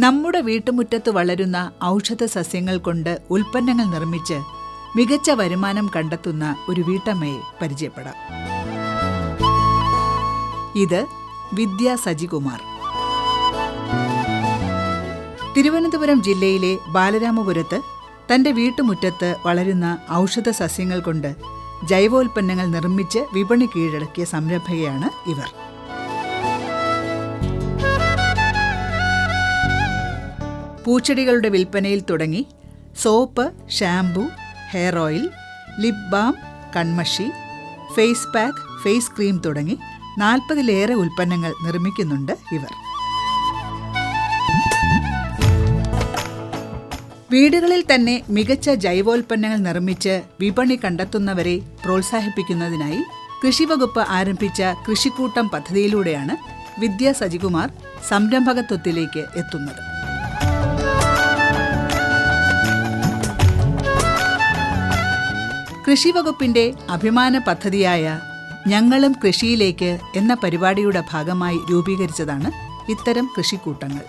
നമ്മുടെ വീട്ടുമുറ്റത്ത് വളരുന്ന ഔഷധ സസ്യങ്ങൾ കൊണ്ട് ഉൽപ്പന്നങ്ങൾ നിർമ്മിച്ച് മികച്ച വരുമാനം കണ്ടെത്തുന്ന ഒരു വീട്ടമ്മയെ പരിചയപ്പെടാം. ഇത് വിദ്യ സജികുമാർ. തിരുവനന്തപുരം ജില്ലയിലെ ബാലരാമപുരത്ത് തന്റെ വീട്ടുമുറ്റത്ത് വളരുന്ന ഔഷധ സസ്യങ്ങൾ കൊണ്ട് ജൈവോൽപ്പന്നങ്ങൾ നിർമ്മിച്ച് വിപണി കീഴടക്കിയ സംരംഭകയാണ് ഇവർ. പൂച്ചെടികളുടെ വിൽപ്പനയിൽ തുടങ്ങി soap shampoo hair oil lip balm കൺമഷി ഫേസ് പാക്ക് ഫേസ് ക്രീം തുടങ്ങി നാൽപ്പതിലേറെ ഉൽപ്പന്നങ്ങൾ നിർമ്മിക്കുന്നുണ്ട് ഇവർ. വീടുകളിൽ തന്നെ മികച്ച ജൈവോൽപ്പന്നങ്ങൾ നിർമ്മിച്ച് വിപണി കണ്ടെത്തുന്നവരെ പ്രോത്സാഹിപ്പിക്കുന്നതിനായി കൃഷിവകുപ്പ് ആരംഭിച്ച കൃഷിക്കൂട്ടം പദ്ധതിയിലൂടെയാണ് വിദ്യ സജികുമാർ സംരംഭകത്വത്തിലേക്ക് എത്തുന്നത്. കൃഷിവകുപ്പിന്റെ അഭിമാന പദ്ധതിയായ ഞങ്ങളും കൃഷിയിലേക്ക് എന്ന പരിപാടിയുടെ ഭാഗമായി രൂപീകരിച്ചതാണ് ഇത്തരം കൃഷിക്കൂട്ടങ്ങൾ.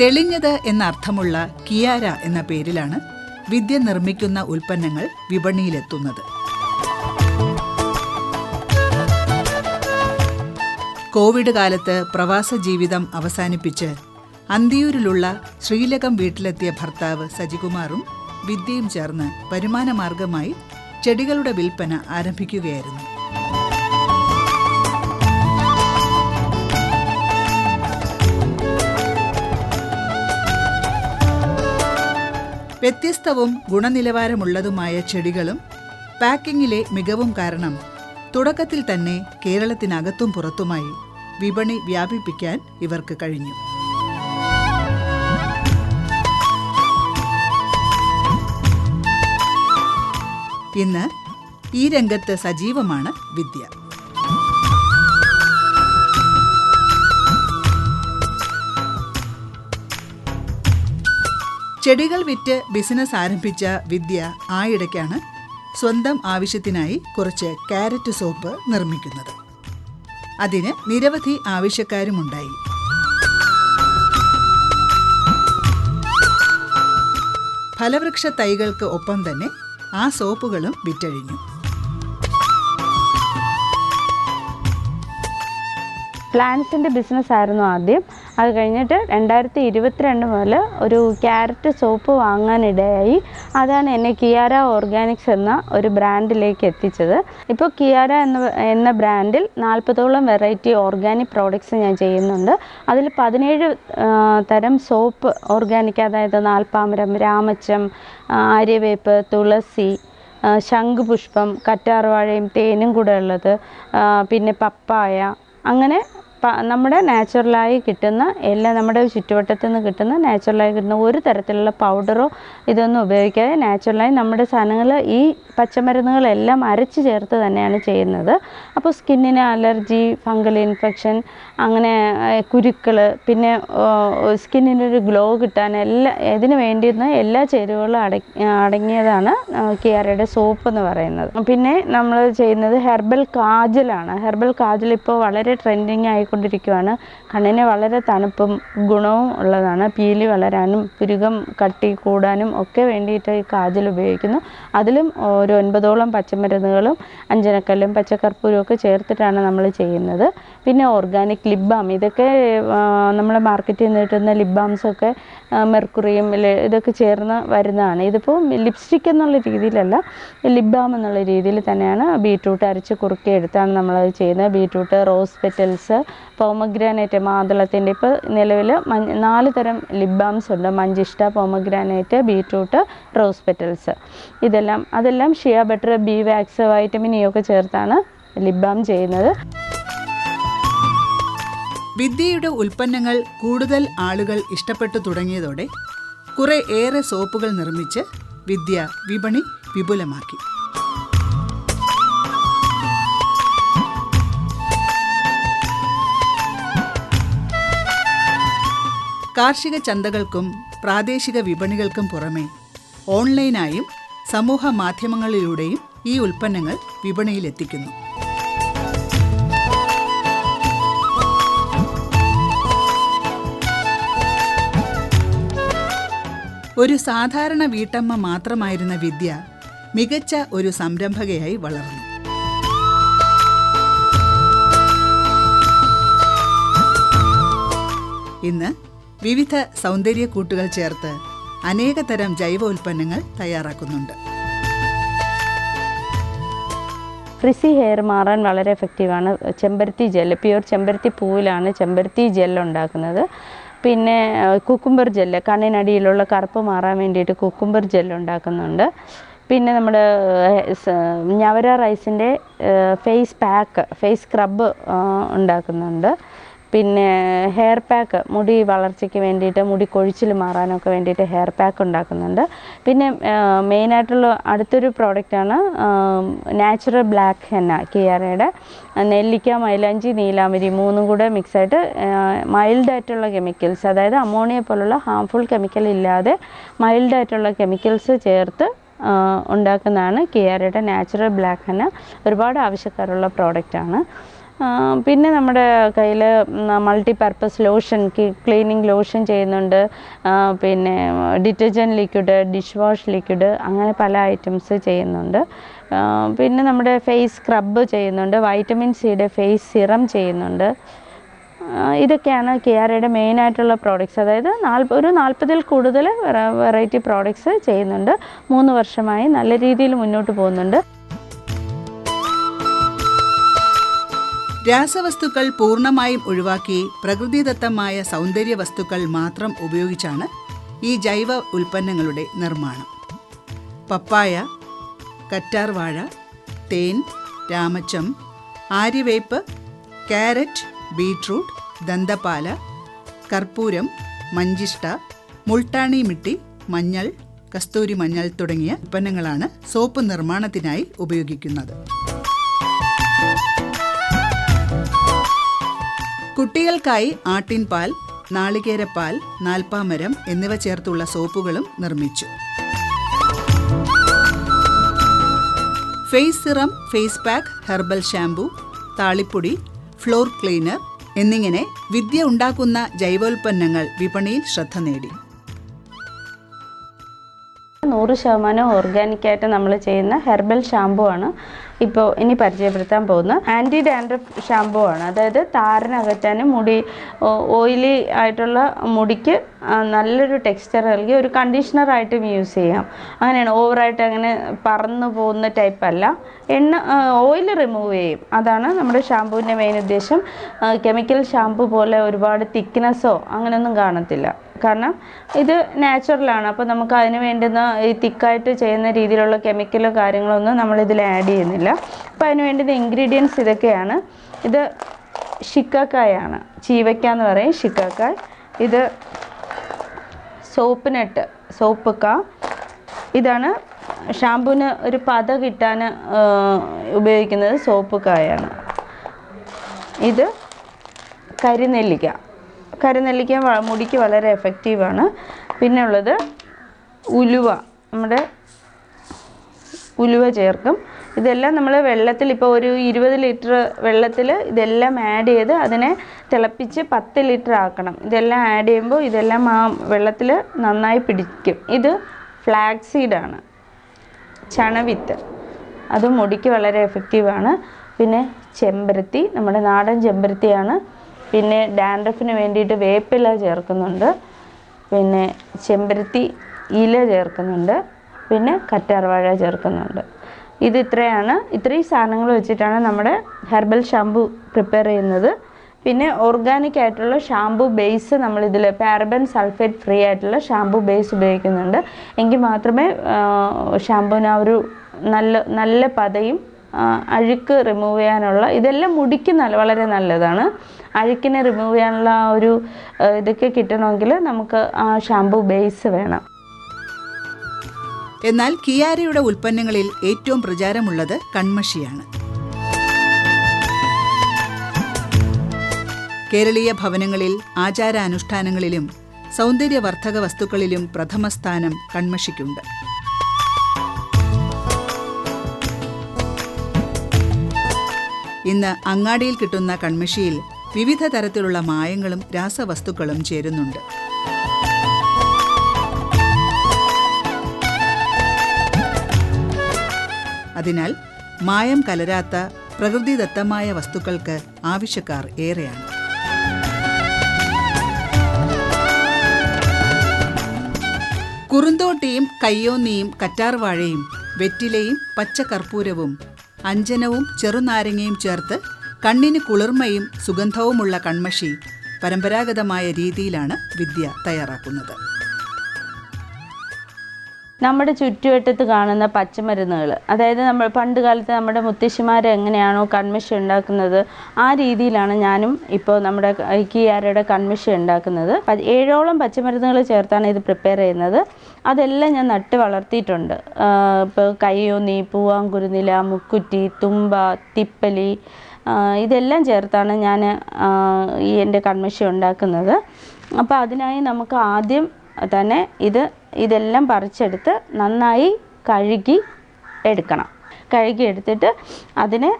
തെളിഞ്ഞത് എന്നർത്ഥമുള്ള കിയാര എന്ന പേരിലാണ് വിദ്യ നിർമ്മിക്കുന്ന ഉൽപ്പന്നങ്ങൾ വിപണിയിലെത്തുന്നത്. കോവിഡ് കാലത്ത് പ്രവാസ ജീവിതം അവസാനിപ്പിച്ച് അന്തിയൂരിലുള്ള ശ്രീലകം വീട്ടിലെത്തിയ ഭർത്താവ് സജികുമാറും വിദ്യയും ചേർന്ന് വരുമാനമാർഗമായി ചെടികളുടെ വിൽപ്പന ആരംഭിക്കുകയായിരുന്നു. വ്യത്യസ്തവും ഗുണനിലവാരമുള്ളതുമായ ചെടികളും പാക്കിങ്ങിലെ മികവും കാരണം തുടക്കത്തിൽ തന്നെ കേരളത്തിനകത്തും പുറത്തുമായി വിപണി വ്യാപിപ്പിക്കാൻ ഇവർക്ക് കഴിഞ്ഞു. ഇന്ന് ഈ രംഗത്ത് സജീവമാണ് വിദ്യ. ചെടികൾ വിറ്റ് ബിസിനസ് ആരംഭിച്ച വിദ്യ ആയിടയ്ക്കാണ് സ്വന്തം ആവശ്യത്തിനായി കുറച്ച് ക്യാരറ്റ് സോപ്പ് നിർമ്മിക്കുന്നത്. അതിന് നിരവധി ആവശ്യക്കാരുമുണ്ടായി. ഫലവൃക്ഷ തൈകൾക്ക് ഒപ്പം തന്നെ ആ സോപ്പുകളും വിറ്റഴിഞ്ഞു. പ്ലാന്റ്സിന്റെ ബിസിനസ് ആയിരുന്നു ആദ്യം. അത് കഴിഞ്ഞിട്ട് രണ്ടായിരത്തി ഇരുപത്തിരണ്ട് മുതൽ ഒരു ക്യാരറ്റ് സോപ്പ് വാങ്ങാനിടയായി. അതാണ് എന്നെ കിയാര ഓർഗാനിക്സ് എന്ന ഒരു ബ്രാൻഡിലേക്ക് എത്തിച്ചത്. ഇപ്പോൾ കിയാര എന്ന എന്ന ബ്രാൻഡിൽ നാൽപ്പതോളം വെറൈറ്റി ഓർഗാനിക് പ്രോഡക്ട്സ് ഞാൻ ചെയ്യുന്നുണ്ട്. അതിൽ പതിനേഴ് തരം സോപ്പ് ഓർഗാനിക് അതായത് നാൽപ്പാമരം രാമച്ചം ആര്യവേപ്പ് തുളസി ശംഖുപുഷ്പം കറ്റാർവാഴയും തേനും കൂടെ ഉള്ളത് പിന്നെ പപ്പായ അങ്ങനെ നമ്മുടെ നാച്ചുറലായി കിട്ടുന്ന എല്ലാം നമ്മുടെ ചുറ്റുവട്ടത്തു നിന്ന് കിട്ടുന്ന നാച്ചുറലായി കിട്ടുന്ന ഒരു തരത്തിലുള്ള പൗഡറോ ഇതൊന്നും ഉപയോഗിക്കാതെ നാച്ചുറലായി നമ്മുടെ സാധനങ്ങൾ ഈ പച്ചമരുന്നുകളെല്ലാം അരച്ച് ചേർത്ത് തന്നെയാണ് ചെയ്യുന്നത്. അപ്പോൾ സ്കിന്നിന് അലർജി ഫംഗൽ ഇൻഫെക്ഷൻ അങ്ങനെ കുരുക്കൾ പിന്നെ സ്കിന്നിനൊരു ഗ്ലോ കിട്ടാൻ എല്ലാ ഇതിന് വേണ്ടിയിരുന്ന എല്ലാ ചേരുവകളും അട അടങ്ങിയതാണ് കിയാരയുടെ സോപ്പ് എന്ന് പറയുന്നത്. പിന്നെ നമ്മൾ ചെയ്യുന്നത് ഹെർബൽ കാജലാണ്. ഹെർബൽ കാജൽ ഇപ്പോൾ വളരെ ട്രെൻഡിങ് ആയിക്കൊണ്ടിരിക്കുകയാണ് കണ്ണിന് വളരെ തണുപ്പും ഗുണവും ഉള്ളതാണ്. പീലി വളരാനും പുരുകം കട്ടി കൂടാനും ഒക്കെ വേണ്ടിയിട്ട് ഈ കാജൽ ഉപയോഗിക്കുന്നു. അതിലും ഒരു ഒൻപതോളം പച്ചമരുന്നുകളും അഞ്ചനക്കല്ലും പച്ചക്കർപ്പൂരവും ഒക്കെ ചേർത്തിട്ടാണ് നമ്മൾ ചെയ്യുന്നത്. പിന്നെ ഓർഗാനിക് ലിപ് ബാം ഇതൊക്കെ നമ്മൾ മാർക്കറ്റിൽ നിന്ന് കിട്ടുന്ന ലിപ് ബാംസൊക്കെ മെർക്കുറിയും ഇതൊക്കെ ചേർന്ന് വരുന്നതാണ്. ഇതിപ്പോൾ ലിപ്സ്റ്റിക് എന്നുള്ള രീതിയിലല്ല ലിപ് ബാം എന്നുള്ള രീതിയിൽ തന്നെയാണ് ബീട്രൂട്ട് അരച്ച് കുറുക്കി എടുത്താണ് നമ്മളത് ചെയ്യുന്നത്. ബീട്രൂട്ട് റോസ് പെറ്റൽസ് പോമഗ്രാനൈറ്റ് മാതളത്തിന്റെ ഇപ്പോൾ നിലവിൽ നാല് തരം ലിപ് ബാംസ് ഉണ്ട്. മഞ്ചിഷ്ട പോമഗ്രാനേറ്റ് ബീട്രൂട്ട് റോസ് പെറ്റൽസ് ഇതെല്ലാം അതെല്ലാം shea butter bee wax vitamin E ഒക്കെ ചേർത്താണ് ലിപ് ബാം ചെയ്യുന്നത്. വിദ്യയുടെ ഉൽപ്പന്നങ്ങൾ കൂടുതൽ ആളുകൾ ഇഷ്ടപ്പെട്ടു തുടങ്ങിയതോടെ കുറെ ഏറെ സോപ്പുകൾ നിർമ്മിച്ച് വിദ്യ വിപണി വിപുലമാക്കി. കാർഷിക ചന്തകൾക്കും പ്രാദേശിക വിപണികൾക്കും പുറമെ ഓൺലൈനായും സമൂഹ മാധ്യമങ്ങളിലൂടെയും ഈ ഉൽപ്പന്നങ്ങൾ വിപണിയിലെത്തിക്കുന്നു. ഒരു സാധാരണ വീട്ടമ്മ മാത്രമായിരുന്ന വിദ്യ മികച്ച ഒരു സംരംഭകയായി വളർന്നു. ഇന്ന് വിവിധ സൗന്ദര്യ കൂട്ടുകൾ ചേർത്ത് അനേകതരം ജൈവ ഉൽപ്പന്നങ്ങൾ തയ്യാറാക്കുന്നുണ്ട്. ഫ്രിസി ഹെയർ മാറാൻ വളരെ എഫക്റ്റീവാണ് ചെമ്പരത്തി ജെല്ല് പ്യൂർ ചെമ്പരത്തി പൂവിലാണ് ചെമ്പരത്തി ജെൽ ഉണ്ടാക്കുന്നത്. പിന്നെ കുക്കുംബർ ജെല്ല് കണ്ണിനടിയിലുള്ള കറുപ്പ് മാറാൻ വേണ്ടിയിട്ട് കുക്കുംബർ ജെൽ ഉണ്ടാക്കുന്നുണ്ട്. പിന്നെ നമ്മുടെ ഞവര റൈസിന്റെ ഫേസ് പാക്ക് ഫേസ് സ്ക്രബ് ഉണ്ടാക്കുന്നുണ്ട്. പിന്നെ ഹെയർ പാക്ക് മുടി വളർച്ചയ്ക്ക് വേണ്ടിയിട്ട് മുടി കൊഴിച്ചിൽ മാറാനൊക്കെ വേണ്ടിയിട്ട് ഹെയർ പാക്ക് ഉണ്ടാക്കുന്നുണ്ട്. പിന്നെ മെയിനായിട്ടുള്ള അടുത്തൊരു പ്രോഡക്റ്റാണ് നാച്ചുറൽ ബ്ലാക്ക് ഹെന്ന കിയാരയുടെ നെല്ലിക്ക മൈലാഞ്ചി നീലാമരി മൂന്നും കൂടെ മിക്സായിട്ട് മൈൽഡായിട്ടുള്ള കെമിക്കൽസ് അതായത് അമോണിയ പോലുള്ള ഹാംഫുൾ കെമിക്കൽ ഇല്ലാതെ മൈൽഡായിട്ടുള്ള കെമിക്കൽസ് ചേർത്ത് ഉണ്ടാക്കുന്നതാണ് കിയാരയുടെ നാച്ചുറൽ ബ്ലാക്ക് ഹെന്ന ഒരുപാട് ആവശ്യക്കാരുള്ള പ്രോഡക്റ്റാണ് പിന്നെ നമ്മുടെ കയ്യിൽ multi purpose lotion cleaning lotion ചെയ്യുന്നുണ്ട്. പിന്നെ detergent liquid dish wash liquid അങ്ങനെ പല ഐറ്റംസ് ചെയ്യുന്നുണ്ട്. പിന്നെ നമ്മുടെ ഫേസ് സ്ക്രബ് ചെയ്യുന്നുണ്ട്. വൈറ്റമിൻ സിയുടെ ഫേസ് സിറം ചെയ്യുന്നുണ്ട്. ഇതൊക്കെയാണ് കിയാരയുടെ മെയിനായിട്ടുള്ള പ്രോഡക്റ്റ്സ് അതായത് നാൽപ്പ ഒരു നാൽപ്പതിൽ കൂടുതൽ വെറൈറ്റി പ്രോഡക്റ്റ്സ് ചെയ്യുന്നുണ്ട്. മൂന്ന് വർഷമായി നല്ല രീതിയിൽ മുന്നോട്ട് പോകുന്നുണ്ട്. രാസവസ്തുക്കൾ പൂർണമായും ഒഴിവാക്കി പ്രകൃതിദത്തമായ സൗന്ദര്യ വസ്തുക്കൾ മാത്രം ഉപയോഗിച്ചാണ് ഈ ജൈവ ഉൽപ്പന്നങ്ങളുടെ നിർമ്മാണം. പപ്പായ കറ്റാർവാഴ തേൻ രാമച്ചം ആര്യവേപ്പ് ക്യാരറ്റ് ബീട്രൂട്ട് ദന്തപാല കർപ്പൂരം മഞ്ചിഷ്ട മുൾട്ടാണി മിട്ടി മഞ്ഞൾ കസ്തൂരി മഞ്ഞൾ തുടങ്ങിയ ഉൽപ്പന്നങ്ങളാണ് സോപ്പ് നിർമ്മാണത്തിനായി ഉപയോഗിക്കുന്നത്. കുട്ടികൾക്കായി ആട്ടിൻപാൽ നാളികേരപ്പാൽ നാൽപ്പാമരം എന്നിവ ചേർത്തുള്ള സോപ്പുകളും നിർമ്മിച്ചു. Face serum face pack herbal shampoo താളിപ്പൊടി floor cleaner എന്നിങ്ങനെ വിദ്യ ഉണ്ടാക്കുന്ന ജൈവോൽപ്പന്നങ്ങൾ വിപണിയിൽ ശ്രദ്ധ നേടി. നൂറ് ശതമാനം ഓർഗാനിക്കായിട്ട് നമ്മൾ ചെയ്യുന്ന ഹെർബൽ ഷാംപു ആണ്. ഇപ്പോൾ ഇനി പരിചയപ്പെടുത്താൻ പോകുന്നത് ആന്റി ഡാൻഡ്രഫ് ഷാമ്പൂ ആണ്. അതായത് താരനകറ്റാനും മുടി ഓയിലി ആയിട്ടുള്ള മുടിക്ക് നല്ലൊരു ടെക്സ്ചർ നൽകി ഒരു കണ്ടീഷണറായിട്ടും യൂസ് ചെയ്യാം. അങ്ങനെയാണ് ഓവറായിട്ട് അങ്ങനെ പറന്നു പോകുന്ന ടൈപ്പ് അല്ല. എണ്ണ ഓയിൽ റിമൂവ് ചെയ്യും. അതാണ് നമ്മുടെ ഷാംപൂവിന്റെ മെയിൻ ഉദ്ദേശം. കെമിക്കൽ ഷാമ്പൂ പോലെ ഒരുപാട് തിക്നെസ്സോ അങ്ങനെയൊന്നും കാണത്തില്ല. കാരണം ഇത് നാച്ചുറലാണ് അപ്പോൾ നമുക്ക് അതിന് വേണ്ടുന്ന ഈ തിക്കായിട്ട് ചെയ്യുന്ന രീതിയിലുള്ള കെമിക്കലോ കാര്യങ്ങളൊന്നും നമ്മളിതിൽ ആഡ് ചെയ്യുന്നില്ല. അപ്പോൾ അതിന് വേണ്ടുന്ന ഇൻഗ്രീഡിയൻസ് ഇതൊക്കെയാണ്. ഇത് ഷിക്കാക്കായാണ് ചീവയ്ക്ക എന്ന് പറയും ഷിക്കാക്കായ് ഇത് സോപ്പ് നെട്ട് സോപ്പ് ക ഇതാണ് ഷാമ്പൂവിന് ഒരു പത കിട്ടാൻ ഉപയോഗിക്കുന്നത് സോപ്പ് കായാണ് ഇത് കരിനെല്ലിക്ക. കരിനെല്ലിക്ക മുടിക്ക് വളരെ എഫക്റ്റീവാണ് പിന്നെ ഉള്ളത് ഉലുവ. നമ്മുടെ ഉലുവ ചേർക്കും. ഇതെല്ലാം നമ്മൾ വെള്ളത്തിൽ ഇപ്പോൾ ഒരു ഇരുപത് ലിറ്റർ വെള്ളത്തിൽ ഇതെല്ലാം ആഡ് ചെയ്ത് അതിനെ തിളപ്പിച്ച് പത്ത് ലിറ്റർ ആക്കണം. ഇതെല്ലാം ആഡ് ചെയ്യുമ്പോൾ ഇതെല്ലാം ആ വെള്ളത്തിൽ നന്നായി പിടിക്കും. ഇത് ഫ്ലാക്സ് സീഡാണ് ചണവിത്ത്. അത് മുടിക്ക് വളരെ എഫക്റ്റീവാണ് പിന്നെ ചെമ്പരത്തി. നമ്മുടെ നാടൻ ചെമ്പരത്തിയാണ് പിന്നെ ഡാൻഡ്രഫിന് വേണ്ടിയിട്ട് വേപ്പില ചേർക്കുന്നുണ്ട്. പിന്നെ ചെമ്പരത്തി ഇല ചേർക്കുന്നുണ്ട്. പിന്നെ കറ്റാർവാഴ ചേർക്കുന്നുണ്ട്. ഇത് ഇത്രയാണ്. ഇത്രയും സാധനങ്ങൾ വെച്ചിട്ടാണ് നമ്മുടെ ഹെർബൽ ഷാംപൂ പ്രിപ്പയർ ചെയ്യുന്നത്. പിന്നെ ഓർഗാനിക് ആയിട്ടുള്ള ഷാംപൂ ബേസ് നമ്മൾ ഇതിൽ പാരബൻ സൾഫേറ്റ് ഫ്രീ ആയിട്ടുള്ള ഷാംപൂ ബേസ് ഉപയോഗിക്കുന്നുണ്ട്. എങ്കിൽ മാത്രമേ ഷാംപൂവിന് ആ ഒരു നല്ല നല്ല പതയും അഴുക്ക് റിമൂവ് ചെയ്യാനുള്ള ഇതെല്ലാം മുടിക്ക് നല്ല വളരെ നല്ലതാണ്. അഴുക്കിനെ റിമൂവ് ചെയ്യാനുള്ള ആ ഒരു ഇതൊക്കെ കിട്ടണമെങ്കിൽ നമുക്ക് ആ ഷാമ്പു ബേസ് വേണം. എന്നാൽ കിയാരയുടെ ഉൽപ്പന്നങ്ങളിൽ ഏറ്റവും പ്രചാരമുള്ളത് കൺമഷിയാണ്. കേരളീയ ഭവനങ്ങളിൽ ആചാരാനുഷ്ഠാനങ്ങളിലും സൗന്ദര്യവർദ്ധക വസ്തുക്കളിലും പ്രഥമ സ്ഥാനം കൺമഷിക്കുണ്ട്. ഇന്ന് അങ്ങാടിയിൽ കിട്ടുന്ന കൺമിഷിയിൽ വിവിധ തരത്തിലുള്ള മായങ്ങളും രാസവസ്തുക്കളും ചേരുന്നുണ്ട്. അതിനാൽ മായം കലരാത്ത പ്രകൃതിദത്തമായ വസ്തുക്കൾക്ക് ആവശ്യക്കാർ ഏറെയാണ്. കുറുന്തോട്ടിയും കയ്യോന്നിയും കറ്റാർവാഴയും വെറ്റിലയും പച്ചകർപ്പൂരവും അഞ്ജനവും ചെറുനാരങ്ങയും ചേർത്ത് കണ്ണിന് കുളിർമയും സുഗന്ധവുമുള്ള കൺമഷി പരമ്പരാഗതമായ രീതിയിലാണ് വിദ്യ തയ്യാറാക്കുന്നത്. നമ്മുടെ ചുറ്റുവട്ടത്ത് കാണുന്ന പച്ചമരുന്നുകൾ അതായത് നമ്മൾ പണ്ട് കാലത്ത് നമ്മുടെ മുത്തശ്ശിമാർ എങ്ങനെയാണോ കൺമിഷി ഉണ്ടാക്കുന്നത് ആ രീതിയിലാണ് ഞാനും ഇപ്പോൾ നമ്മുടെ കിയാരയുടെ കൺമിഷി ഉണ്ടാക്കുന്നത്. ഏഴോളം പച്ചമരുന്നുകൾ ചേർത്താണ് ഇത് പ്രിപ്പയർ ചെയ്യുന്നത്. അതെല്ലാം ഞാൻ നട്ട് വളർത്തിയിട്ടുണ്ട്. ഇപ്പോൾ കയ്യോന്നി പൂവാങ്കുരുനില മുക്കുറ്റി തുമ്പ തിപ്പലി ഇതെല്ലാം ചേർത്താണ് ഞാൻ ഈ എന്റെ കൺമിഷ ഉണ്ടാക്കുന്നത്. അപ്പോൾ അതിനായി നമുക്ക് ആദ്യം തന്നെ ഇത് ഇതെല്ലാം പറിച്ചെടുത്ത് നന്നായി കഴുകി എടുക്കണം. കഴുകി എടുത്തിട്ട് അതിനെ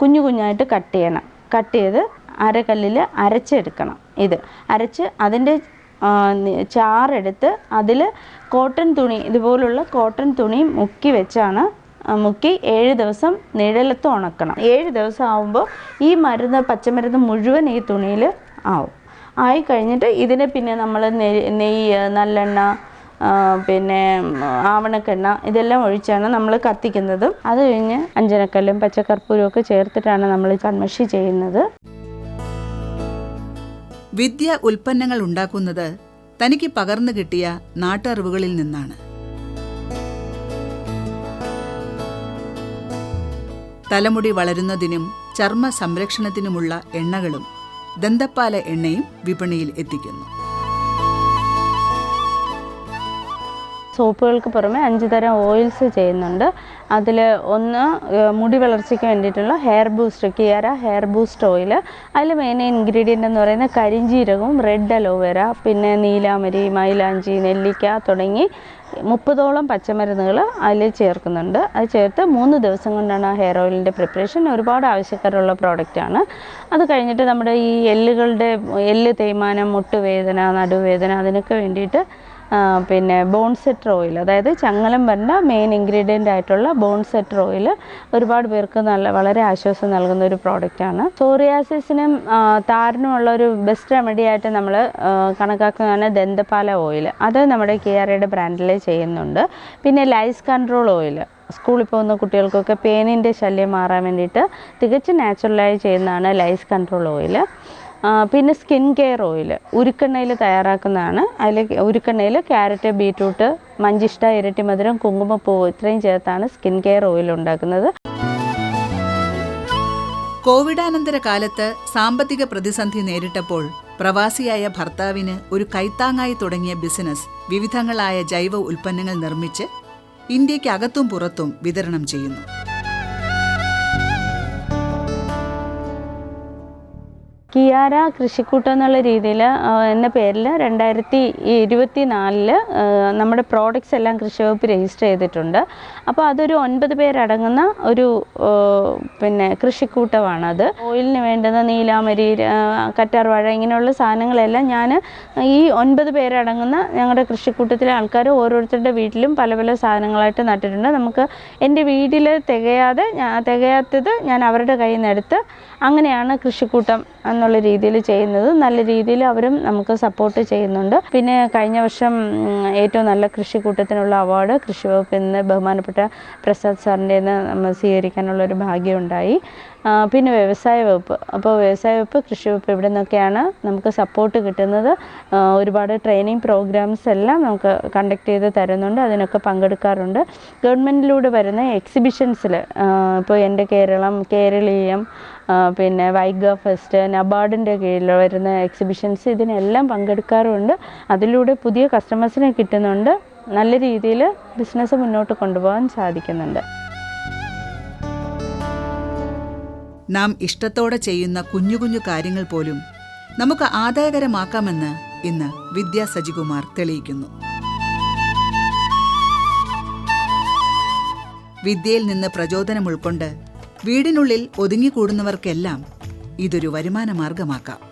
കുഞ്ഞു കുഞ്ഞായിട്ട് കട്ട് ചെയ്യണം. കട്ട് ചെയ്ത് അരക്കല്ലിൽ അരച്ചെടുക്കണം ഇത്. അരച്ച് അതിന്റെ ചാറെടുത്ത് അതിൽ കോട്ടൺ തുണി ഇതുപോലുള്ള കോട്ടൺ തുണി മുക്കി വെച്ചാണ് മുക്കി ഏഴ് ദിവസം നിഴലത്ത് ഉണക്കണം. ഏഴ് ദിവസം ആകുമ്പോൾ ഈ മരുന്ന് പച്ചമരുന്ന് മുഴുവൻ ഈ തുണിയിൽ ആവും. ആയി കഴിഞ്ഞിട്ട് ഇതിനെ പിന്നെ നമ്മൾ നെയ്യ് നല്ലെണ്ണ പിന്നെ ആവണക്കെണ്ണ ഇതെല്ലാം ഒഴിച്ചാണ് നമ്മൾ കത്തിക്കുന്നത്. അത് കഴിഞ്ഞ് അഞ്ചനക്കല്ലും പച്ചക്കർപ്പൂരവും ഒക്കെ ചേർത്തിട്ടാണ് നമ്മൾ കൺമഷി ചെയ്യുന്നത്. വിദ്യ ഉൽപ്പന്നങ്ങൾ ഉണ്ടാക്കുന്നത് തനിക്ക് പകർന്നു കിട്ടിയ നാട്ടറിവുകളിൽ നിന്നാണ്. തലമുടി വളരുന്നതിനും ചർമ്മ സംരക്ഷണത്തിനുമുള്ള എണ്ണകളും ദന്തപ്പാല എണ്ണയും വിപണിയിൽ എത്തിക്കുന്നു. സോപ്പുകൾക്ക് പുറമെ അഞ്ച് തരം ഓയിൽസ് ചെയ്യുന്നുണ്ട്. അതിൽ ഒന്ന് മുടി വളർച്ചയ്ക്ക് വേണ്ടിയിട്ടുള്ള hair boost Kiara hair boost oil അതിൽ മെയിൻ ഇൻഗ്രീഡിയന്റ് എന്ന് പറയുന്നത് കരിഞ്ജീരകവും റെഡ് അലോവേര പിന്നെ നീലാമരി മൈലാഞ്ചി നെല്ലിക്ക തുടങ്ങി മുപ്പതോളം പച്ചമരുന്നുകൾ അതിൽ ചേർക്കുന്നുണ്ട്. അത് ചേർത്ത് മൂന്ന് ദിവസം കൊണ്ടാണ് ആ ഹെയർ ഓയിലിന്റെ പ്രിപ്പറേഷൻ. ഒരുപാട് ആവശ്യക്കാരുള്ള പ്രോഡക്റ്റാണ്. അത് കഴിഞ്ഞിട്ട് നമ്മുടെ ഈ എല്ലുകളുടെ എല്ല് തേയ്മാനം മുട്ടുവേദന നടുവേദന അതിനൊക്കെ വേണ്ടിയിട്ട് പിന്നെ ബോൺ സെറ്റർ ഓയിൽ അതായത് ചങ്ങലം വരണ്ട മെയിൻ ഇൻഗ്രീഡിയന്റ് ആയിട്ടുള്ള ബോൺ സെറ്റർ ഓയിൽ ഒരുപാട് പേർക്ക് നല്ല വളരെ ആശ്വാസം നൽകുന്ന ഒരു പ്രോഡക്റ്റാണ് സോറിയാസിസിനും താരനുമുള്ള ഒരു ബെസ്റ്റ് റെമഡി ആയിട്ട് നമ്മൾ കണക്കാക്കുന്നതാണ് ദന്തപാല ഓയിൽ അത് നമ്മുടെ കെ ആർ ഐയുടെ ബ്രാൻഡിൽ ചെയ്യുന്നുണ്ട്. പിന്നെ ലൈസ് കൺട്രോൾ ഓയിൽ സ്കൂളിൽ പോകുന്ന കുട്ടികൾക്കൊക്കെ പേനിന്റെ ശല്യം മാറാൻ വേണ്ടിയിട്ട് തികച്ചും നാച്ചുറലായി ചെയ്യുന്നതാണ് ലൈസ് കൺട്രോൾ ഓയിൽ പിന്നെ സ്കിൻ കെയർ ഓയിൽ. ഉരുക്കെണ്ണയിൽ തയ്യാറാക്കുന്നതാണ്. അതിൽ ഉരുക്കെണ്ണയിൽ ക്യാരറ്റ് ബീറ്റ്റൂട്ട് മഞ്ചിഷ്ട ഇരട്ടി മധുരം കുങ്കുമപ്പൂവ് ഇത്രയും ചേർത്താണ് സ്കിൻ കെയർ ഓയിൽ ഉണ്ടാക്കുന്നത്. കോവിഡാനന്തര കാലത്ത് സാമ്പത്തിക പ്രതിസന്ധി നേരിട്ടപ്പോൾ പ്രവാസിയായ ഭർത്താവിന് ഒരു കൈത്താങ്ങായി തുടങ്ങിയ ബിസിനസ് വിവിധങ്ങളായ ജൈവ ഉൽപ്പന്നങ്ങൾ നിർമ്മിച്ച് ഇന്ത്യയ്ക്ക് അകത്തും പുറത്തും വിതരണം ചെയ്യുന്നു. കിയാര കൃഷിക്കൂട്ടം എന്നുള്ള രീതിയിൽ എന്ന പേരിൽ രണ്ടായിരത്തി ഇരുപത്തി നാലിൽ നമ്മുടെ പ്രോഡക്റ്റ്സ് എല്ലാം കൃഷി വകുപ്പ് രജിസ്റ്റർ ചെയ്തിട്ടുണ്ട്. അപ്പോൾ അതൊരു ഒൻപത് പേരടങ്ങുന്ന ഒരു പിന്നെ കൃഷിക്കൂട്ടമാണ് അത് ഓയിലിന് വേണ്ടുന്ന നീലാമരി കറ്റാർവാഴ ഇങ്ങനെയുള്ള സാധനങ്ങളെല്ലാം ഞാൻ ഈ ഒൻപത് പേരടങ്ങുന്ന ഞങ്ങളുടെ കൃഷിക്കൂട്ടത്തിലെ ആൾക്കാർ ഓരോരുത്തരുടെ വീട്ടിലും പല പല സാധനങ്ങളായിട്ട് നട്ടിട്ടുണ്ട്. നമുക്ക് എന്റെ വീട്ടിൽ തികയാതെ തികയാത്തത് ഞാൻ അവരുടെ കയ്യിൽ നിന്ന് എടുത്ത് അങ്ങനെയാണ് കൃഷിക്കൂട്ടം എന്നുള്ള രീതിയിൽ ചെയ്യുന്നത്. നല്ല രീതിയിൽ അവരും നമുക്ക് സപ്പോർട്ട് ചെയ്യുന്നുണ്ട്. പിന്നെ കഴിഞ്ഞ വർഷം ഏറ്റവും നല്ല കൃഷിക്കൂട്ടത്തിനുള്ള അവാർഡ് കൃഷി വകുപ്പിൽ നിന്ന് ബഹുമാനപ്പെട്ട പ്രസാദ് സാറിന്റെ നമ്മൾ സ്വീകരിക്കാനുള്ള ഒരു ഭാഗ്യം ഉണ്ടായി. ആ, പിന്നെ വ്യവസായ വകുപ്പ്. അപ്പോൾ വ്യവസായ വകുപ്പ് കൃഷി വകുപ്പ് ഇവിടെ നിന്നൊക്കെയാണ് നമുക്ക് സപ്പോർട്ട് കിട്ടുന്നത്. ഒരുപാട് ട്രെയിനിങ് പ്രോഗ്രാംസ് എല്ലാം നമുക്ക് കണ്ടക്ട് ചെയ്ത് തരുന്നുണ്ട്. അതിനൊക്കെ പങ്കെടുക്കാറുണ്ട്. ഗവൺമെന്റിലൂടെ വരുന്ന എക്സിബിഷൻസിൽ ഇപ്പോൾ എന്റെ കേരളം കേരളീയം പിന്നെ വൈഗ ഫെസ്റ്റ് നബാർഡിന്റെ കീഴിൽ വരുന്ന എക്സിബിഷൻസ് ഇതിനെല്ലാം പങ്കെടുക്കാറുണ്ട്. അതിലൂടെ പുതിയ കസ്റ്റമേഴ്സിനെ കിട്ടുന്നുണ്ട്. നല്ല രീതിയിൽ ബിസിനസ് മുന്നോട്ട് കൊണ്ടുപോകാൻ സാധിക്കുന്നുണ്ട്. നാം ഇഷ്ടത്തോടെ ചെയ്യുന്ന കുഞ്ഞു കുഞ്ഞു കാര്യങ്ങൾ പോലും നമുക്ക് ആദായകരമാക്കാമെന്ന് ഇന്ന് വിദ്യാ സജികുമാർ തെളിയിക്കുന്നു. വിദ്യയിൽ നിന്ന് പ്രചോദനം ഉൾക്കൊണ്ട് വീടിനുള്ളിൽ ഒതുങ്ങിക്കൂടുന്നവർക്കെല്ലാം ഇതൊരു വരുമാന മാർഗമാക്കാം